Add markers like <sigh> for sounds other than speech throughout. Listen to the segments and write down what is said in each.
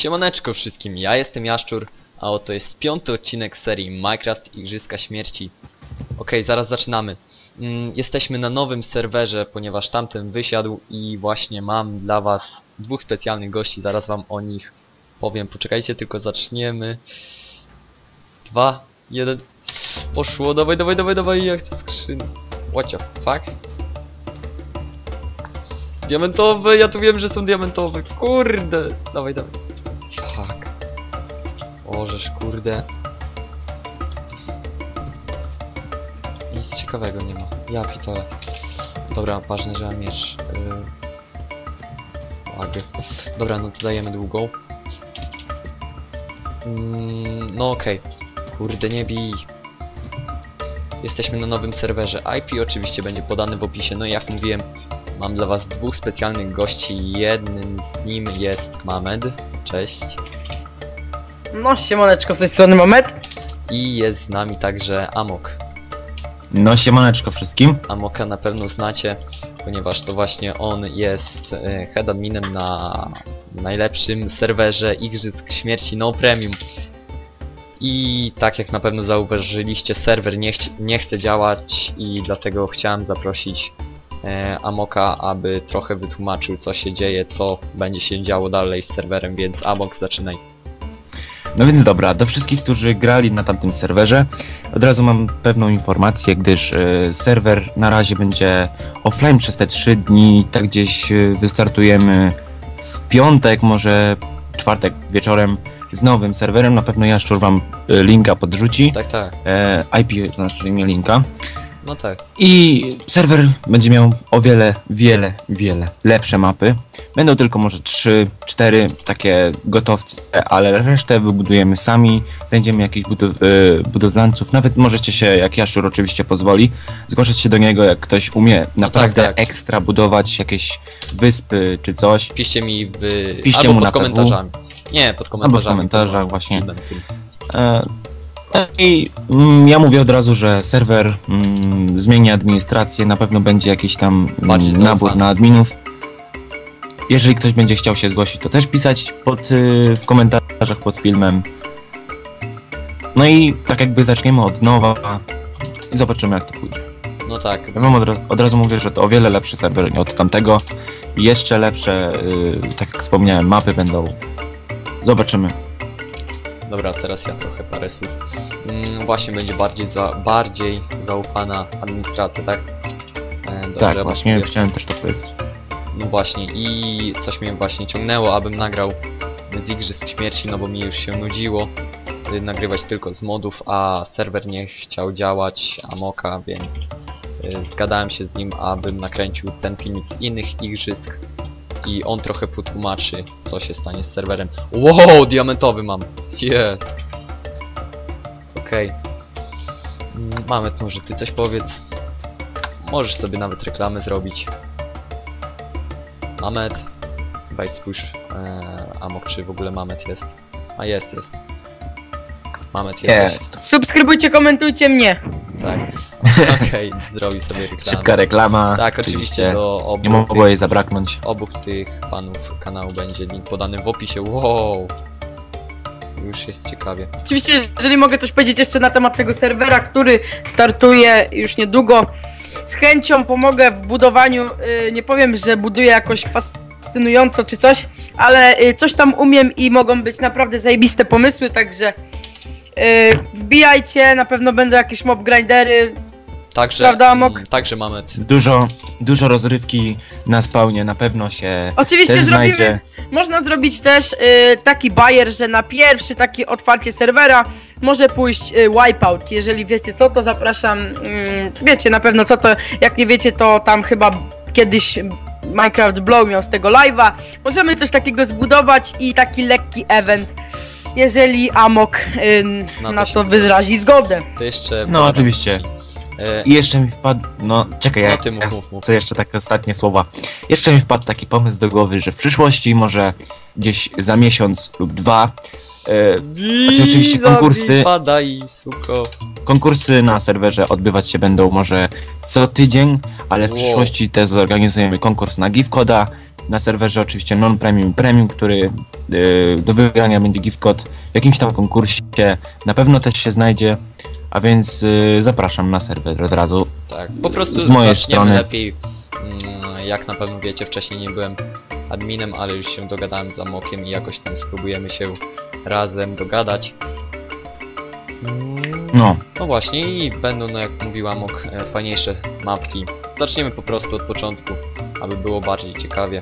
Siemaneczko wszystkim, ja jestem Jaszczur, a oto jest piąty odcinek serii Minecraft Igrzyska Śmierci. Okej, zaraz zaczynamy. Mm, jesteśmy na nowym serwerze, ponieważ tamten wysiadł i właśnie mam dla was dwóch specjalnych gości, zaraz wam o nich powiem. Poczekajcie, tylko zaczniemy. Dwa, jeden. Poszło, dawaj, dawaj, dawaj, dawaj, jak to skrzyn... What the fuck? Diamentowe, ja tu wiem, że są diamentowe, kurde! Dawaj, dawaj. Ożeż, kurde. Nic ciekawego nie ma. Ja pitole. Dobra, ważne, że mam miecz. Yy... Dobra, no to dajemy długą. Mm, no okej. Kurde, nie bij. Jesteśmy na nowym serwerze. IP oczywiście będzie podany w opisie. No i jak mówiłem, mam dla was dwóch specjalnych gości. Jednym z nim jest Mamed. Cześć. No siemaneczko z tej strony Mamet. I jest z nami także Amok. No siemaneczko wszystkim. Amoka na pewno znacie, ponieważ to właśnie on jest e, head adminem na najlepszym serwerze Igrzysk Śmierci No Premium. I tak jak na pewno zauważyliście, serwer nie, chci- nie chce działać i dlatego chciałem zaprosić e, Amoka, aby trochę wytłumaczył co się dzieje, co będzie się działo dalej z serwerem, więc Amok zaczynaj. No więc dobra, do wszystkich, którzy grali na tamtym serwerze, od razu mam pewną informację, gdyż e, serwer na razie będzie offline przez te 3 dni, tak gdzieś e, wystartujemy w piątek, może czwartek wieczorem z nowym serwerem, na pewno Jaszczur wam e, linka podrzuci, Tak, tak. e, IP, to znaczy imię linka. No tak. I serwer będzie miał o wiele, wiele, wiele lepsze mapy. Będą tylko może 3, 4 takie gotowce, ale resztę wybudujemy sami. Znajdziemy jakichś budow y, budowlańców. Nawet możecie się, jak Jaszczur oczywiście pozwoli, zgłaszać się do niego, jak ktoś umie naprawdę tak. ekstra budować jakieś wyspy czy coś. Piszcie mi w... Piszcie albo mu pod na PW. komentarzami. Nie, pod komentarzami. komentarzach, właśnie. Filmem tym. E, no I mm, ja mówię od razu, że serwer mm, zmieni administrację, na pewno będzie jakiś tam mm, nabór na adminów. Jeżeli ktoś będzie chciał się zgłosić, to też pisać pod, y, w komentarzach pod filmem. No i tak jakby zaczniemy od nowa i zobaczymy jak to pójdzie. No tak. Ja wam od, od razu mówię, że to o wiele lepszy serwer od tamtego. Jeszcze lepsze, y, tak jak wspomniałem, mapy będą. Zobaczymy. Dobra, teraz ja trochę parę słów. Mm, właśnie będzie bardziej za, bardziej zaufana administracja, tak? E, dobrze, tak, bo właśnie sobie- chciałem też to powiedzieć. No właśnie i coś mnie właśnie ciągnęło, abym nagrał z Igrzysk Śmierci, no bo mi już się nudziło y, nagrywać tylko z modów, a serwer nie chciał działać, Amoka, więc y, zgadałem się z nim, abym nakręcił ten filmik z innych Igrzysk i on trochę potłumaczy, co się stanie z serwerem. Wow, diamentowy mam! Jest! Okej. Mm, Mamy, może ty coś powiedz? Możesz sobie nawet reklamę zrobić. Mamet. Weź spójrz, e, Amok, czy w ogóle Mamet jest. A jest, jest. Mamet jest. Jest. Subskrybujcie, komentujcie mnie. Tak. Okej, zrobi sobie reklamę. Szybka reklama. Tak, oczywiście do obu, Nie mogło jej zabraknąć. obu tych panów kanału będzie link podany w opisie. Wow! Już jest ciekawie. Oczywiście, jeżeli mogę coś powiedzieć jeszcze na temat tego serwera, który startuje już niedługo, z chęcią pomogę w budowaniu. y, nie powiem, że buduję jakoś fascynująco czy coś, ale y, coś tam umiem i mogą być naprawdę zajebiste pomysły, także y, wbijajcie, na pewno będą jakieś mob grindery. Także, Prawda, Amok? mm, Także Mamet. Dużo, dużo rozrywki na spawnie na pewno się Oczywiście też zrobimy, znajdzie. Można zrobić też y, taki bajer, że na pierwszy takie otwarcie serwera może pójść y, wipeout. Jeżeli wiecie co, to zapraszam. Mm, wiecie na pewno co to. Jak nie wiecie, to tam chyba kiedyś Minecraft Blow miał z tego live'a. Możemy coś takiego zbudować i taki lekki event. Jeżeli Amok y, Na na, to się to wyrazi zgodę. To jeszcze... No oczywiście. E, I jeszcze mi wpadł, no czekaj, No ja ty mów, mów, mów. chcę jeszcze takie ostatnie słowa. Jeszcze mi wpadł taki pomysł do głowy, że w przyszłości, może gdzieś za miesiąc lub dwa, e, Znaczy, oczywiście konkursy- Padaj, suko. konkursy na serwerze odbywać się będą może co tydzień, ale w Wow. przyszłości też zorganizujemy konkurs na GIF Koda na serwerze oczywiście non-premium premium, który y, do wygrania będzie gift code w jakimś tam konkursie. Na pewno też się znajdzie, a więc y, zapraszam na serwer od razu. Tak, po prostu Z mojej strony. lepiej. Mm, Jak na pewno wiecie, wcześniej nie byłem adminem, ale już się dogadałem z Amokiem i jakoś tam spróbujemy się razem dogadać. Mm, No, No właśnie i będą, no jak mówił Amok, e, fajniejsze mapki. Zaczniemy po prostu od początku, aby było bardziej ciekawie.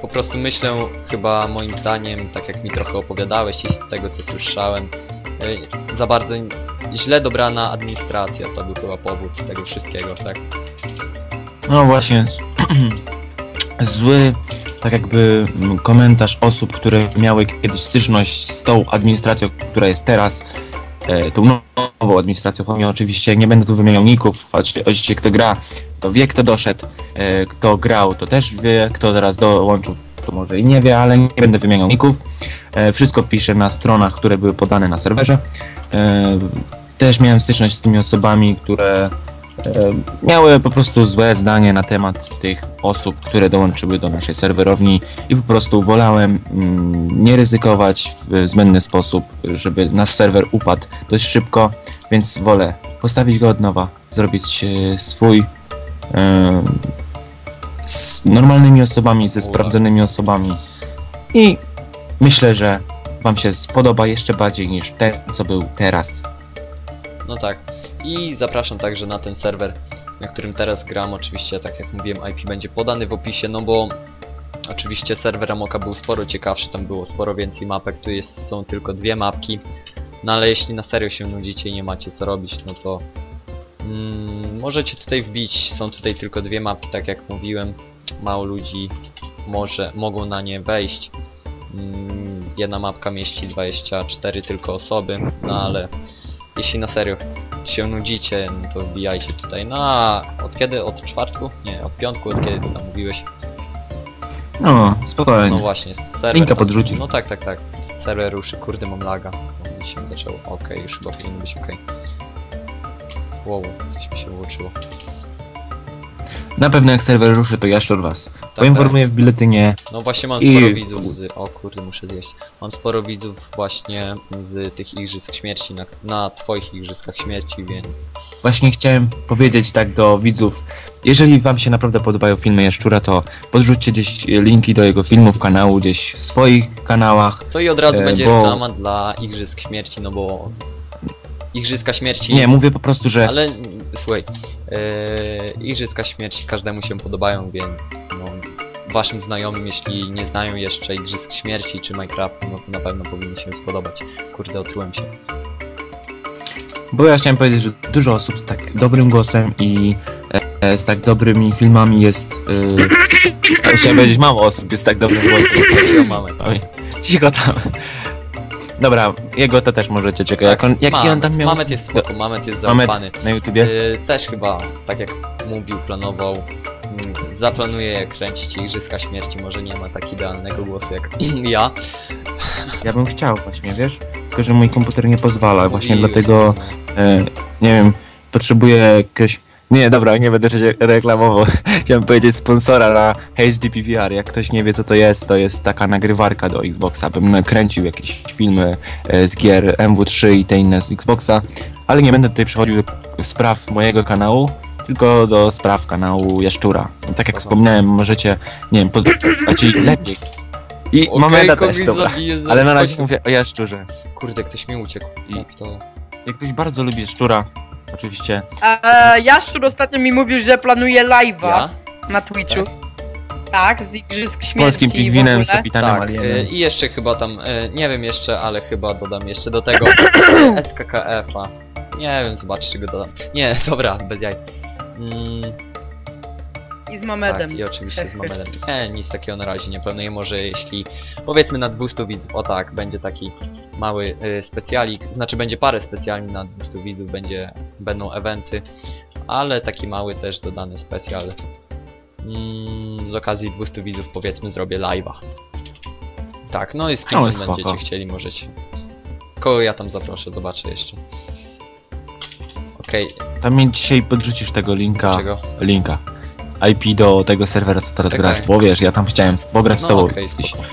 Po prostu myślę, chyba moim zdaniem, tak jak mi trochę opowiadałeś i z tego co słyszałem, e, za bardzo źle dobrana administracja to był chyba powód tego wszystkiego, tak? no właśnie. <clears throat> Zły, tak jakby komentarz osób, które miały kiedyś styczność z tą administracją, która jest teraz, e, tą nową administracją. Pomimo oczywiście nie będę tu wymieniał ników, oczywiście kto gra, to wie kto doszedł, e, kto grał, to też wie, kto teraz dołączył, to może i nie wie, ale nie będę wymieniał ników. E, wszystko piszę na stronach, które były podane na serwerze. E, też miałem styczność z tymi osobami, które e, miały po prostu złe zdanie na temat tych osób, które dołączyły do naszej serwerowni i po prostu wolałem mm, nie ryzykować w zbędny sposób, żeby nasz serwer upadł dość szybko, więc wolę postawić go od nowa, zrobić swój z normalnymi osobami, ze sprawdzonymi osobami i myślę, że Wam się spodoba jeszcze bardziej niż ten, co był teraz. No tak. I zapraszam także na ten serwer, na którym teraz gram. Oczywiście, tak jak mówiłem, IP będzie podany w opisie, no bo oczywiście serwer Amoka był sporo ciekawszy, tam było sporo więcej mapek, tu jest, są tylko dwie mapki. No ale jeśli na serio się nudzicie i nie macie co robić, no to mm, możecie tutaj wbić. Są tutaj tylko dwie mapki, tak jak mówiłem. Mało ludzi może, mogą na nie wejść. Mm, jedna mapka mieści 24 tylko osoby, no ale jeśli na serio się nudzicie, no to wbijajcie tutaj. No a od kiedy? Od czwartku? Nie, od piątku, od kiedy ty tam mówiłeś? No, spokojnie. No właśnie, serwer... Linka podrzucisz. No tak, tak, tak. Serwer ruszy, kurde mam laga. Mi się zaczęło. Okej, już chyba powinno być okej. Wow, coś mi się. Na pewno jak serwer ruszy, to jaszczur was. Tak, Poinformuję w biletynie. No właśnie mam I- sporo widzów z... O kurde, muszę zjeść. Mam sporo widzów właśnie z tych igrzysk śmierci, na, na twoich igrzyskach śmierci, więc... Właśnie chciałem powiedzieć tak do widzów, jeżeli wam się naprawdę podobają filmy Jaszczura, to podrzućcie gdzieś linki do jego filmów, kanału, gdzieś w swoich kanałach. To i od razu E, będzie bo- reklama dla igrzysk śmierci, no bo... Igrzyska śmierci... Nie, mówię po prostu, że Ale słuchaj, yy, Igrzyska Śmierci każdemu się podobają, więc no, waszym znajomym, jeśli nie znają jeszcze Igrzysk Śmierci czy Minecraftu, no to na pewno powinni się spodobać. Kurde, otrułem się. Bo ja chciałem powiedzieć, że dużo osób z tak dobrym głosem i e, z tak dobrymi filmami jest. E, <coughs> chciałem powiedzieć, mało osób jest z tak dobrym głosem. Takiego mamy. Cicho tam. Dobra, jego to też możecie czekać. Jak on, jaki on tam miał. Mamet jest spoko, Mamet jest Mamet zaufany. na YouTubie? Yy, też chyba, tak jak mówił, planował, mm, zaplanuje kręcić Igrzyska Śmierci, może nie ma tak idealnego głosu jak <clears throat> ja. Ja bym chciał właśnie, wiesz? Tylko, że mój komputer nie pozwala, właśnie dlatego, e, nie wiem, potrzebuję jakiegoś... Nie, dobra, nie będę się reklamował. <laughs> Chciałem powiedzieć sponsora na HD PVR. Jak ktoś nie wie co to jest, to jest taka nagrywarka do Xboxa. Bym nakręcił jakieś filmy e, z gier MW3 i te inne z Xboxa, ale nie będę tutaj przechodził do spraw mojego kanału, tylko do spraw kanału Jaszczura. Tak jak wspomniałem, możecie, nie wiem, pod... <coughs> znaczy lepiej. I Okej, Mameda też, dobra. Ale na razie mówię o jaszczurze. Kurde, ktoś mi uciekł. I- Jak to... Jak ktoś bardzo lubi szczura, oczywiście. E, Jaszczur ostatnio mi mówił, że planuje live'a Ja? na Twitchu. Tak, z Igrzysk Z Śmierci polskim w pingwinem, z ogóle. kapitanem Tak, Alienem. e, i jeszcze chyba tam, e, nie wiem jeszcze, ale chyba dodam jeszcze do tego <coughs> SKKF-a. Nie wiem, zobaczcie go dodam. Nie, <laughs> dobra, bez jaj. Mm, I z tak, Mamedem. i oczywiście z <laughs> Mamedem. Nie, nic takiego na razie nie planuję, może jeśli powiedzmy na 200 widzów, o tak, będzie taki mały e, specjalik, znaczy będzie parę specjali na 200 widzów, będzie, będą eventy, ale taki mały też dodany specjal. Mm, z okazji 200 widzów powiedzmy zrobię live'a. Tak, no i z kim No, spoko. będziecie chcieli, możecie. Kogo ja tam zaproszę, zobaczę jeszcze. Okej, Tam mi dzisiaj podrzucisz tego linka. czego? Linka. IP do tego serwera, co teraz Czekaj. grasz, bo wiesz, ja tam chciałem pograć z No, tobą. okej, gdzieś, spoko.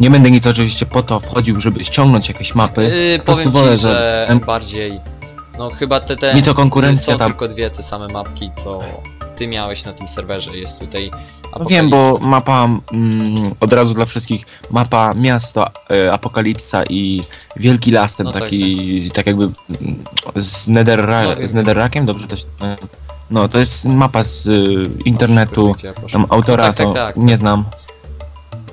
Nie będę nic oczywiście po to wchodził, żeby ściągnąć jakieś mapy. Yy, po prostu powiem wolę, ci, że że bardziej... No chyba te, te mi to konkurencja są tam. tylko dwie te same mapki, co ty miałeś na tym serwerze. Jest tutaj No wiem, bo mapa mm, od razu dla wszystkich, mapa miasto e, Apokalipsa i Wielki Las, ten No tak, taki, tak jakby mm, z, Netherra, No wiem, z wiem. Netherrakiem, dobrze to się... No, to jest mapa z y, internetu, tam autora tak, tak, to tak. nie znam.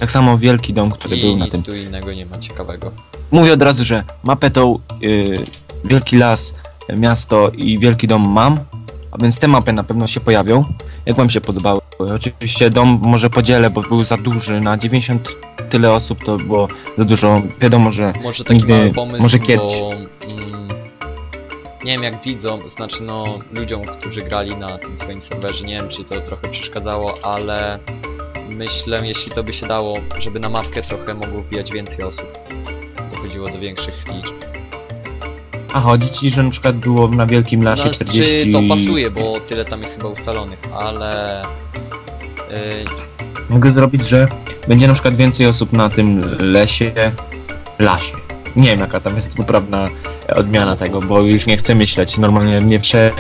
Tak samo Wielki Dom, który I był na nic tym. tu innego nie ma ciekawego. Mówię od razu, że mapę tą y, Wielki Las, y, miasto i Wielki Dom mam, a więc te mapy na pewno się pojawią. Jak wam się podobały? Oczywiście dom może podzielę, bo był za duży, na 90 tyle osób to było za dużo. Wiadomo, że Może taki Nigdy- mały pomysł, może kiedyś. bo... Mm, nie wiem jak widzą, znaczy no ludziom, którzy grali na tym swoim serwerze, nie wiem czy to trochę przeszkadzało, ale myślę, jeśli to by się dało, żeby na mapkę trochę mogło wbijać więcej osób. Dochodziło do większych liczb. a chodzi ci, że na przykład było na Wielkim Lasie No, 40... Czy to pasuje, bo tyle tam jest chyba ustalonych, ale... Yy, Mogę zrobić, że będzie na przykład więcej osób na tym lesie, lasie. Nie wiem jaka tam jest poprawna odmiana tego, bo już nie chcę myśleć. Normalnie mnie prze,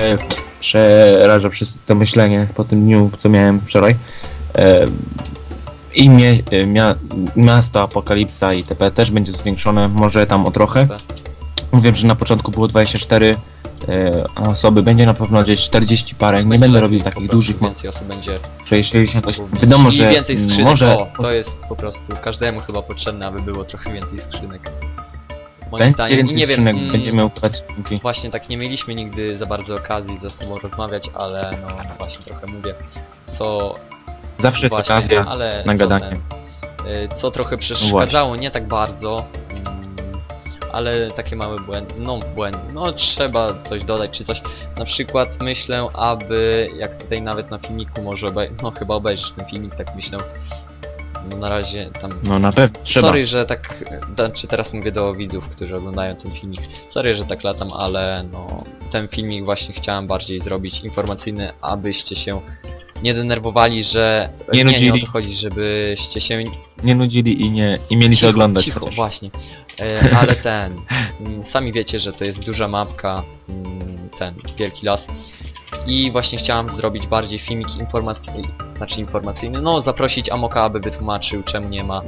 przeraża wszystko to myślenie po tym dniu, co miałem wczoraj. E, I mie, e, mia, miasto Apokalipsa i TP też będzie zwiększone, może tam o trochę. Wiem, że na początku było 24 e, osoby, będzie na pewno gdzieś 40 parę. Nie będzie będę robił takich dużych. Więcej osób będzie 68. Wiadomo, I że więcej skrzynek, może o, to jest po prostu każdemu chyba potrzebne, aby było trochę więcej skrzynek. Moim będzie. I więcej nie wiem, skrzynek, mm, będziemy układać skrzynki. Właśnie tak nie mieliśmy nigdy za bardzo okazji ze sobą rozmawiać, ale no właśnie trochę mówię, co Zawsze jest właśnie, okazja ale na co gadanie. y, Co trochę przeszkadzało, nie tak bardzo, mm, ale takie małe błędy, no błędy, no trzeba coś dodać czy coś. Na przykład myślę, aby, jak tutaj nawet na filmiku może obej no chyba obejrzysz ten filmik, tak myślę, no na razie tam No na pewno trzeba. Sorry, że tak, znaczy teraz mówię do widzów, którzy oglądają ten filmik. Sorry, że tak latam, ale no ten filmik właśnie chciałem bardziej zrobić informacyjny, abyście się nie denerwowali, że Nie nie, nie o nudzili. to chodzi, żebyście się Nie nudzili i nie i mieli Cicho, oglądać cicho, chociaż. właśnie. E, ale ten, mm, sami wiecie, że to jest duża mapka, mm, ten wielki las. I właśnie chciałem zrobić bardziej filmik informacyjny, znaczy informacyjny, no zaprosić Amoka, aby wytłumaczył czemu nie ma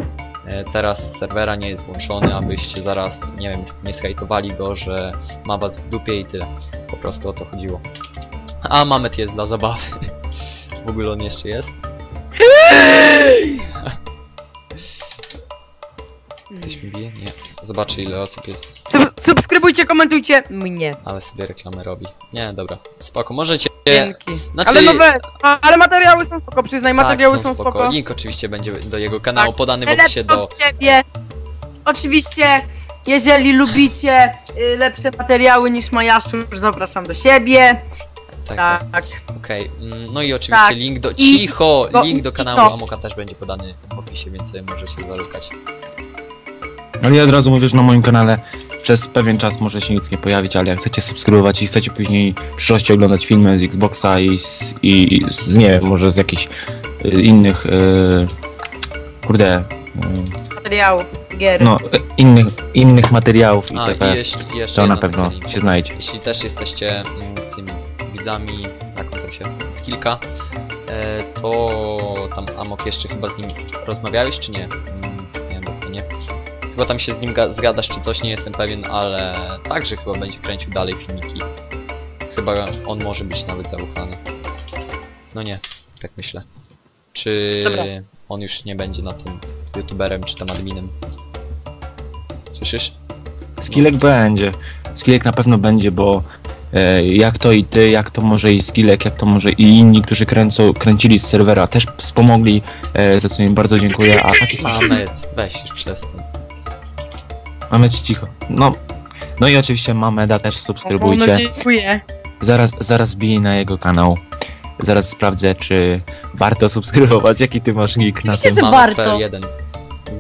e, teraz serwera, nie jest włączony, abyście zaraz, nie wiem, nie skajtowali go, że ma was w dupie i tyle. Po prostu o to chodziło. A Mamet jest dla zabawy. <laughs> W ogóle on jeszcze jest. Ktoś mi bije? Nie. Zobaczę ile osób jest, Sub subskrybujcie, komentujcie mnie. ale sobie reklamę robi. Nie, dobra. Spoko, możecie... Dzięki. Znaczy- Ale nowe, a, ale materiały są spoko, przyznaj, materiały tak, są spoko. Link oczywiście będzie do jego kanału Tak. podany w opisie do... ciebie. Oczywiście, jeżeli lubicie y, lepsze materiały niż Majaszczu, zapraszam do siebie. Tak, tak. Tak. Okej. Mm, No i oczywiście Tak. link do... I- Cicho! link do i- kanału. Amoka też będzie podany w opisie, więc sobie możecie zalukać. Ale ja od razu mówię, że na moim kanale przez pewien czas może się nic nie pojawić, ale jak chcecie subskrybować i chcecie później w przyszłości oglądać filmy z Xboxa i z, i z nie wiem, może z jakichś y, innych y, kurde y, Materiałów, gier. no y, innych, innych materiałów A, itp. i jeśli jeszcze To na pewno się znajdzie. Jeśli też jesteście mm, tymi widzami, taką tam się, kilka, e, to tam Amok jeszcze chyba z nim rozmawiałeś, czy nie? Mm, nie wiem, to nie. Chyba tam się z nim ga- zgadasz, czy coś, nie jestem pewien, ale także chyba będzie kręcił dalej filmiki. Chyba on może być nawet zaufany. No nie, tak myślę. Czy Dobra. on już nie będzie na tym youtuberem, czy tam adminem? Słyszysz? Skillek będzie. Skillek na pewno będzie, bo jak to i ty, jak to może i Skillek, jak to może i inni, którzy kręcą, kręcili z serwera, też wspomogli, e, za co im bardzo dziękuję, a takich Mamy, weź już przestań. mamy ci cicho. No, no i oczywiście Mameda też No, subskrybujcie. dziękuję. Zaraz, zaraz wbiję na jego kanał. Zaraz sprawdzę, czy warto subskrybować. Jaki ty masz nick na Myślę, tym? że Mamy warto. PL1.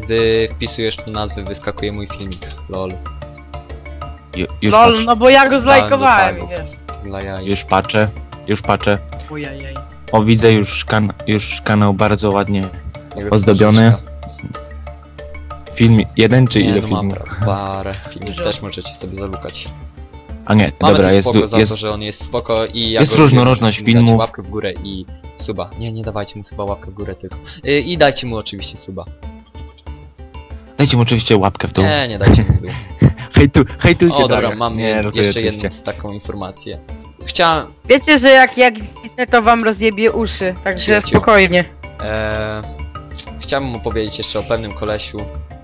Gdy wpisujesz tu nazwę, wyskakuje mój filmik. Lol. Ju, już, Lol, patrzę, no bo ja go zlajkowałem, wiesz. Dla jaj. już patrzę, już patrzę. Ojajaj. O, widzę już, kan już kanał bardzo ładnie. Ozdobiony. Film jeden czy Nie, ile no mam filmów? parę filmów, Dużo. też możecie sobie zalukać. A nie, Mamy dobra, też jest, spoko za jest to, że on jest spoko i ja jest go lubię, różnorodność dać filmów. łapkę w górę i suba. Nie, nie dawajcie mu suba łapkę w górę tylko. Y, I dajcie mu oczywiście suba. Dajcie mu oczywiście łapkę w dół. Nie, nie dajcie mu w dół. <laughs> Hejtu, hejtujcie O dobra, Dariusz. mam Nie, żartuję jeszcze oczywiście. jedną taką informację. Chciałem... Wiecie, że jak, jak wisnę, to wam rozjebie uszy, także spokojnie. E, chciałem mu powiedzieć jeszcze o pewnym kolesiu.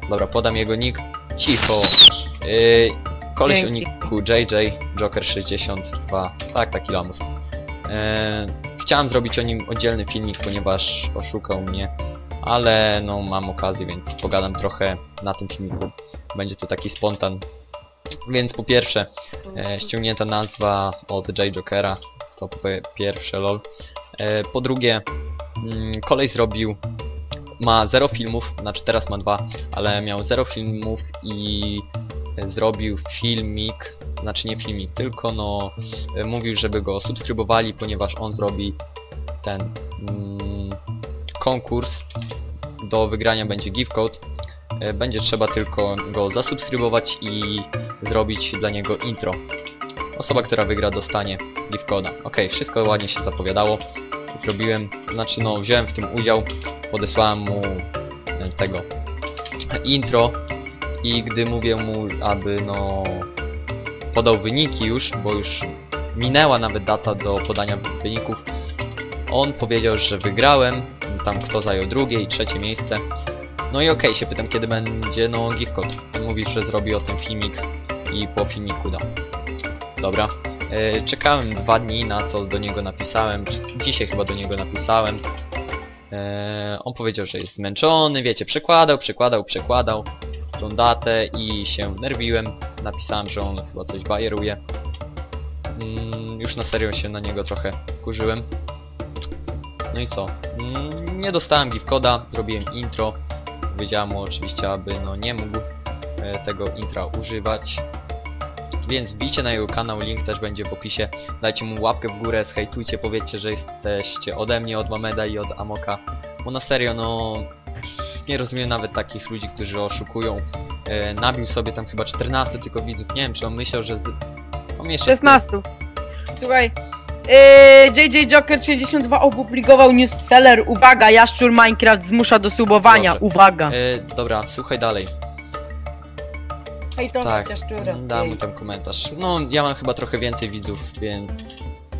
Dobra, podam jego nick. Cicho. Yy, koleś o Dzięki. nicku JJ Joker 62. Tak, taki lamus. E, chciałem zrobić o nim oddzielny filmik, ponieważ oszukał mnie. Ale no mam okazję, więc pogadam trochę na tym filmiku. Będzie to taki spontan. Więc po pierwsze, e, ściągnięta nazwa od J Jokera. To po pierwsze lol. E, po drugie, mm, kolej zrobił ma 0 filmów, znaczy teraz ma 2, ale miał 0 filmów i zrobił filmik, znaczy nie filmik, tylko no e, mówił, żeby go subskrybowali, ponieważ on zrobi ten mm, konkurs do wygrania będzie gift code. E, Będzie trzeba tylko go zasubskrybować i zrobić dla niego intro. Osoba, która wygra dostanie gift. Ok, wszystko ładnie się zapowiadało. Zrobiłem, znaczy no wziąłem w tym udział, podesłałem mu e, tego intro i gdy mówię mu, aby no podał wyniki już, bo już minęła nawet data do podania wyników, on powiedział, że wygrałem, tam kto zajął drugie i trzecie miejsce. No i okej, się pytam kiedy będzie no gift code. On mówi, że zrobi o tym filmik i po filmiku da. Dobra. E, czekałem dwa dni na to, do niego napisałem, dzisiaj chyba do niego napisałem. E, on powiedział, że jest zmęczony, wiecie, przekładał, przekładał, przekładał tą datę i się nerwiłem. Napisałem, że on chyba coś bajeruje. Mm, już na serio się na niego trochę kurzyłem. No i co? Mm, nie dostałem gift coda, zrobiłem intro. Powiedziałem mu oczywiście, aby no nie mógł e, tego intra używać. Więc wbijcie na jego kanał, link też będzie w opisie. Dajcie mu łapkę w górę, zhejtujcie, powiedzcie, że jesteście ode mnie, od Mameda i od Amoka. Bo na serio, no... Nie rozumiem nawet takich ludzi, którzy oszukują. E, nabił sobie tam chyba 14 tylko widzów. Nie wiem, czy on myślał, że... Z... On jeszcze 16. Słuchaj. Yy, JJ Joker 62 opublikował newsseller. Uwaga, Jaszczur Minecraft zmusza do subowania. Dobrze. Uwaga. E, dobra, słuchaj dalej. Hejtować tak. Jaszczura. Dam mu tam komentarz. No, ja mam chyba trochę więcej widzów, więc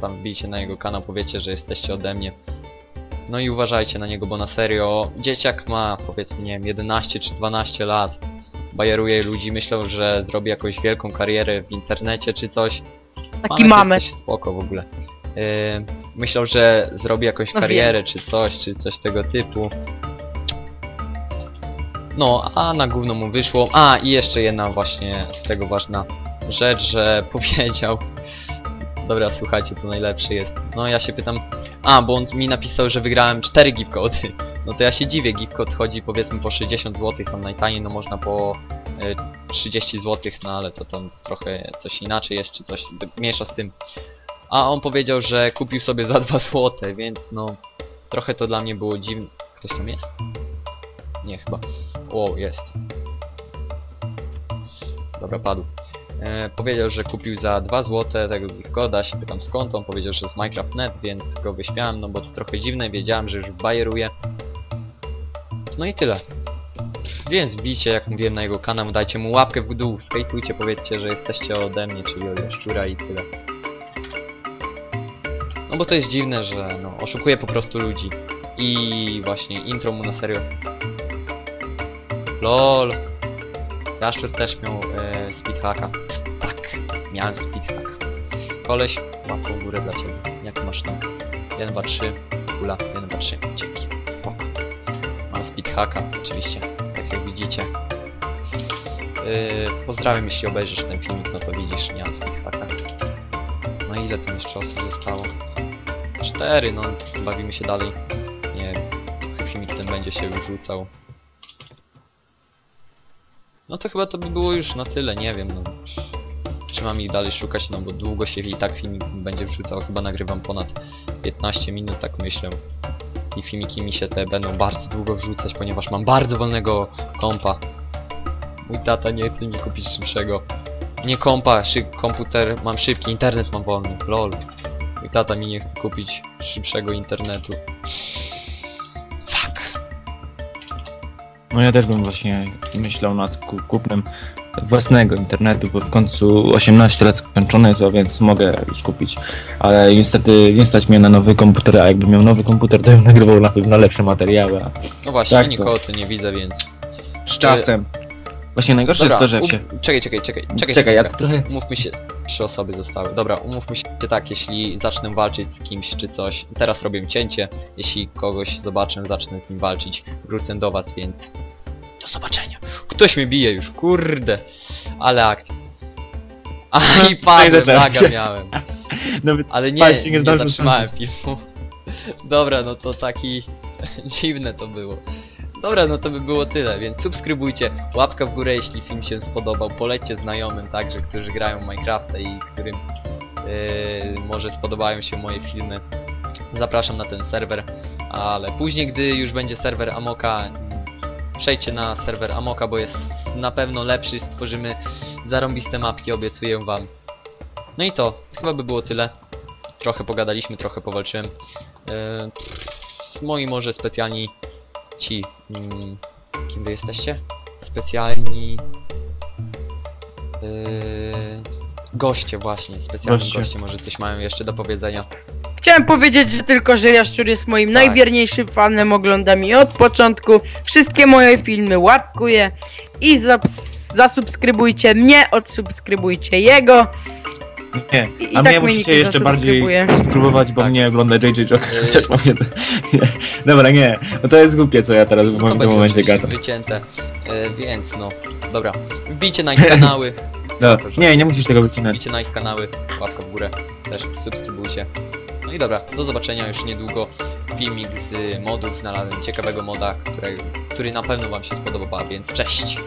tam wbijcie na jego kanał, powiecie, że jesteście ode mnie. No i uważajcie na niego, bo na serio, dzieciak ma powiedzmy, nie wiem, 11 czy 12 lat. Bajeruje ludzi, myślą, że zrobi jakąś wielką karierę w internecie czy coś. Taki mamy. Spoko w ogóle. Yy, myślał, że zrobi jakąś No karierę czy coś, czy coś tego typu. No, a na gówno mu wyszło. A, i jeszcze jedna właśnie z tego ważna rzecz, że <laughs> powiedział... Dobra, słuchajcie, to najlepsze jest. No ja się pytam... A, bo on mi napisał, że wygrałem 4 gift cody. No to ja się dziwię, gift code chodzi powiedzmy po 60 zł, tam najtaniej, no można po 30 zł, no ale to tam trochę coś inaczej jest, czy coś mniejsza z tym. A on powiedział, że kupił sobie za <laughs> 2 zł, więc no trochę to dla mnie było dziwne. Ktoś tam jest? Nie chyba. O, jest. Dobra, padł. E, powiedział, że kupił za 2 zł tego koda, się pytam skąd, on powiedział, że z Minecraft.net, więc go wyśmiałem, no bo to trochę dziwne, wiedziałem, że już bajeruje. No i tyle. Więc wbijcie, jak mówiłem, na jego kanał, dajcie mu łapkę w dół, skejtujcie, powiedzcie, że jesteście ode mnie, czyli od Jaszczura i tyle. No bo to jest dziwne, że no, oszukuje po prostu ludzi. I właśnie intro mu na serio. LOL. Jaszczur też miał e, speedhacka. Tak, miałem speedhacka. Koleś, łapką w górę dla ciebie. Jak masz tam? 1, 2, 3, kula, 1, 2, 3, dzięki. Spoko. Mam speedhacka, oczywiście, widzicie. Yy, pozdrawiam, jeśli obejrzysz ten filmik, no to widzisz, nie mam speedhacka. No ile tam jeszcze osób zostało? Cztery, no bawimy się dalej. Nie filmik ten będzie się wyrzucał. No to chyba to by było już na tyle, nie wiem, no. wytrzymam ich dalej szukać, no bo długo się i tak filmik będzie wrzucał, chyba nagrywam ponad 15 minut, tak myślę. I filmiki mi się te będą bardzo długo wrzucać, ponieważ mam bardzo wolnego kompa. Mój tata nie chce mi kupić szybszego. Nie kompa, szy komputer, mam szybki, internet mam wolny, lol. Mój tata mi nie chce kupić szybszego internetu. Fuck. No ja też bym właśnie myślał nad ku- kupnem własnego internetu, bo w końcu 18 lat skończone to, więc mogę już kupić. Ale niestety nie stać mnie na nowy komputer, a jakbym miał nowy komputer, to bym nagrywał na pewno lepsze materiały, a No właśnie, Tak ja to. nikogo tu nie widzę, więc... z czasem. Właśnie najgorsze jest to, że jak się... um- czekaj, czekaj, czekaj, czekaj, Czekaj, ja trochę... Umówmy się, trzy osoby zostały. Dobra, umówmy się tak, jeśli zacznę walczyć z kimś czy coś, teraz robię cięcie, jeśli kogoś zobaczę, zacznę z nim walczyć, wrócę do was, więc do zobaczenia. Ktoś mnie bije już, kurde, ale akcja. A i padłem, zacząłem się. miałem. <laughs> Nawet Ale nie, Patrz, się nie nie, zdążył zatrzymałem filmu. Dobra, no to taki... <laughs> dziwne to było. Dobra, no to by było tyle, więc subskrybujcie, łapka w górę jeśli film się spodobał, polećcie znajomym także, którzy grają w Minecrafta i którym yy, może spodobają się moje filmy. Zapraszam na ten serwer, ale później gdy już będzie serwer Amoka, przejdźcie na serwer Amoka, bo jest na pewno lepszy, stworzymy zarąbiste mapki, obiecuję wam. No i to, chyba by było tyle. Trochę pogadaliśmy, trochę powalczyłem. Yy, moi może specjalni ci... Mm, kim wy jesteście? Specjalni... Yy, goście właśnie, specjalni Goście. goście. może coś mają jeszcze do powiedzenia. Chciałem powiedzieć, że tylko, że Jaszczur jest moim Tak. najwierniejszym fanem, ogląda mi od początku, wszystkie moje filmy łapkuje i zasubskrybujcie mnie, odsubskrybujcie jego. Nie, I- i a tak mnie mnie musicie jeszcze bardziej subskrybować, bo Tak. mnie ogląda JJ Joker, Yy. chociaż mam jeden... <laughs> Dobra, nie, no to jest głupie, co ja teraz No w to tym momencie gadam. wycięte, yy, więc no, dobra. Wbijcie na ich kanały, <laughs> No, nie, nie musisz tego wycinać. wbijcie na ich kanały, łapka w górę, też subskrybujcie. No i dobra, do zobaczenia już niedługo. Filmik z modów, znalazłem ciekawego moda, który, który na pewno wam się spodoba, więc cześć!